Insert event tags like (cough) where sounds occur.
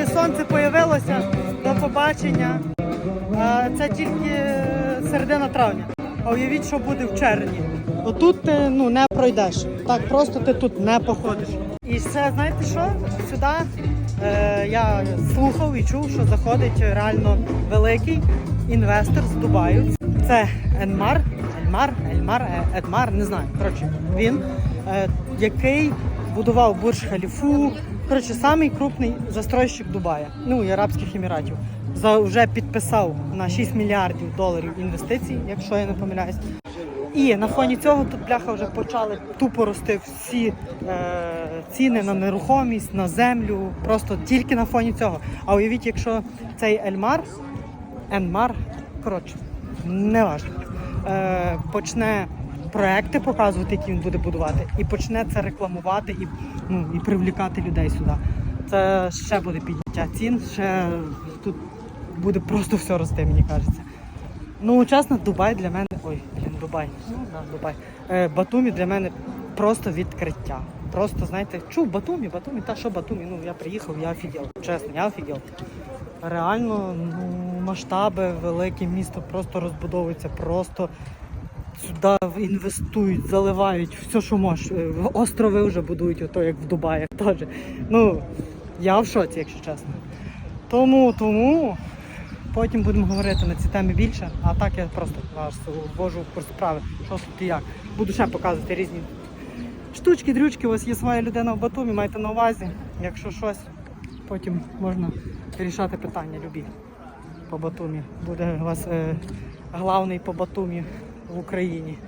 Нарешті сонце появилося. До побачення. Це тільки середина травня. А уявіть, що буде в червні. Отут ти ну, не пройдеш. Так просто ти тут не походиш. І ще знаєте що? Сюди е, я слухав і чув, що заходить реально великий інвестор з Дубаю. Це Енмар, Ельмар, Ельмар, Е- Едмар, не знаю. Коротше, він, е, який будував Бурж Халіфу. Коротше, самий крупний застройщик Дубая, ну і Арабських Еміратів. За вже підписав на 6 мільярдів доларів інвестицій, якщо я не помиляюсь. І на фоні цього тут бляха вже почали тупо рости всі е, ціни на нерухомість, на землю, просто тільки на фоні цього. А уявіть, якщо цей Ельмар, Енмар, коротше, не важливо, е, почне проекти показувати, які він буде будувати, і почне це рекламувати і, ну, і привлікати людей сюди. Це ще буде підняття цін, ще тут буде просто все рости, мені кажеться. Ну, чесно, Дубай для мене. Ой, блін, Дубай. Ну, Дубай. Е, Батумі для мене просто відкриття. Просто, знаєте, чув Батумі, Батумі, та що Батумі? Ну, я приїхав, я офігел. Чесно, я офігел. Реально, ну, масштаби, велике місто просто розбудовується, просто сюди інвестують, заливають все, що можеш. Е, Острови вже будують, ото як в Дубаї (laughs) теж. Ну, я в шоці, якщо чесно. Тому, тому потім будемо говорити на ці теми більше, а так я просто вас ввожу в курс справи, що тут і як. Буду ще показувати різні штучки, дрючки. Вас є своя людина в Батумі, майте на увазі. Якщо щось, потім можна вирішати питання любі по Батумі. Буде у вас е, главний по Батумі в Україні.